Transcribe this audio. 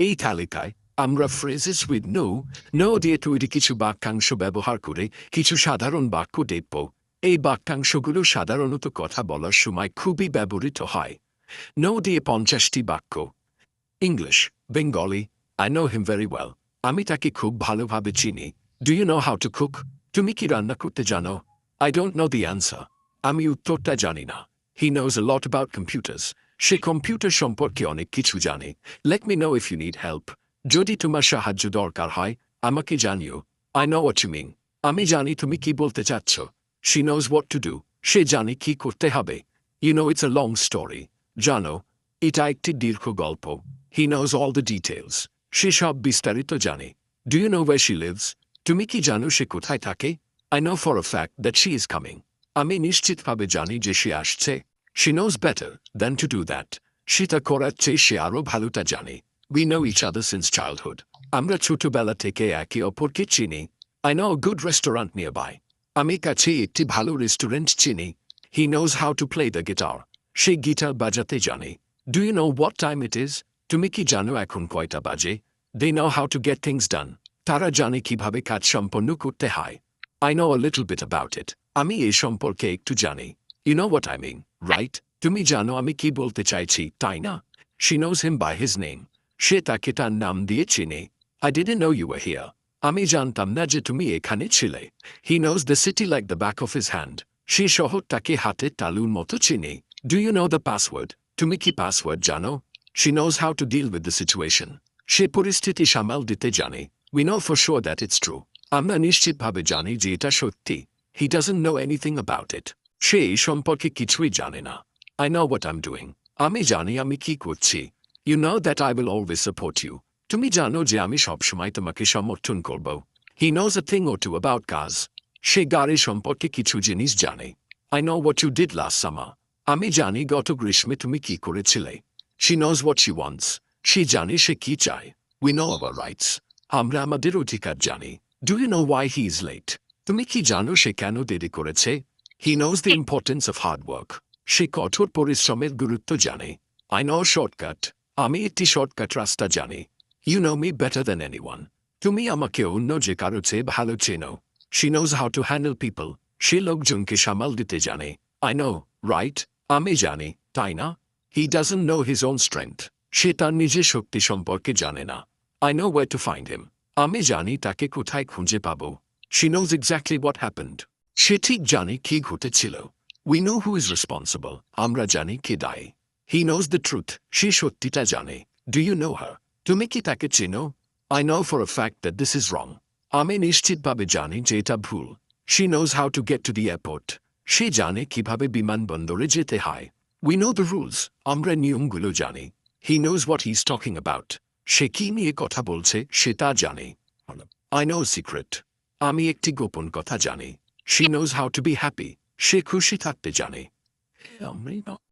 এই তালিকায় আমরা ফ্রেজেস উইথ নো নো দিয়ে তৈরি কিছু বাক্যাংশ ব্যবহার করে কিছু সাধারণ বাক্য দেখব এই বাক্যাংশগুলো সাধারণত কথা বলার সময় খুবই ব্যবহৃত হয় নো দিয়ে পঞ্চাশটি বাক্য English Bengali I know him very well আমি তাকে খুব ভালোভাবে চিনি do you know how to cook তুমি কি রান্না করতে জানো I don't know the answer আমি উত্তরটা জানি না he knows lot about computers. সে কম্পিউটার সম্পর্কে অনেক কিছু জানে। Let me know if you need help যদি তোমার সাহায্য দরকার হয়, আমাকে জানিও। I know what you mean আমি জানি তুমি কি বলতে চাচ্ছ। She knows what to do সে জানে কি করতে হবে। You know it's a long story জানো, এটা একটি দীর্ঘ গল্প। He knows all the details সে সব বিস্তারিত জানে। Do you know where she lives তুমি কি জানো সে কোথায় থাকে? I know for a fact that she is coming আমি নিশ্চিতভাবে জানি যে সে আসছে। she knows better than to do that সেটা করার চেয়ে সে আরও ভালোটা জানে we know each other since childhood আমরা ছোটবেলা থেকে একে অপরকে চিনি I know good restaurant nearby আমি কাছে একটি ভালো রেস্টুরেন্ট চিনি he knows how to play the guitar say guitar বাজাতে জানে do you know what time it is তুমি কি জানো এখন কয়টা বাজে they know how to get things done তারা জানে কিভাবে কাজ সম্পন্ন করতে হয় I know a little bit about it আমি এই সম্পর্কে একটু জানি you know what I mean right তুমি জানো আমি কি বলতে চাইছি তাই না she knows him by his name সে তাকে তার নাম দিয়ে চিনে I didn't know you are here আমি জানতাম না যে তুমি এখানে ছিলে he knows the city like the back of his hand সে শহরটাকে হাতে তালুর মতো চিনে do you know the password তুমি কি পাসওয়ার্ড জানো she knows how to deal with the situation সে পরিস্থিতি সামাল দিতে জানে we know for sure that it's true আমরা নিশ্চিতভাবে জানি যে এটা সত্যি he doesn't know anything about it সে এই সম্পর্কে কিছুই জানে না। I know what I am doing আমি জানি আমি কি করছি। You know that I will always support you তুমি জানো যে আমি সবসময় তোমাকে সমর্থন করব। He knows a thing or two about cars সে গাড়ি সম্পর্কে কিছু জিনিস জানে। I know what you did last summer আমি জানি গত গ্রীষ্মে তুমি কি করেছিলে। She knows what she wants সে জানে সে কি চায়। উই নো আওয়ার রাইটস আমরা আমাদের অধিকার জানি। Do you know why he is late তুমি কি জানো সে কেন দেরি করেছে? he knows the importance of hard work সে কঠোর পরিশ্রমের গুরুত্ব জানে আই নো শর্টকাট আমি একটি শর্টকাট রাস্তা জানি you know me better than anyone তুমি আমাকে অন্য যে কারো চেয়ে ভালো চেনো she knows how to handle people সে লোকজনকে সামাল দিতে জানে আই নো রাইট আমি জানি তাই না he doesn't know his own strength সে তার নিজের শক্তি সম্পর্কে জানে না I know way to find him আমি জানি তাকে কোথায় খুঁজে পাবো she knows exactly what happened সে ঠিক জানে কি ঘটেছিল। We know who is responsible আমরা জানি কে দায়ী। হি নোজ দ্য ট্রুথ সে সত্যিটা জানে। ডু ইউ নো হার তুমি কি তাকে চেনো? I know for a fact that this is wrong আমি নিশ্চিতভাবে জানি যে এটা ভুল। She knows how to get to the airport সে জানে কীভাবে বিমানবন্দরে যেতে হয়। উই নো দ্য রুলস আমরা নিয়মগুলো জানি। He knows what he is talking about সে কি নিয়ে কথা বলছে, সে তা জানে। আই নো সিক্রেট আমি একটি গোপন কথা জানি। she knows how to be happy সে খুশি থাকতে জানে আমি না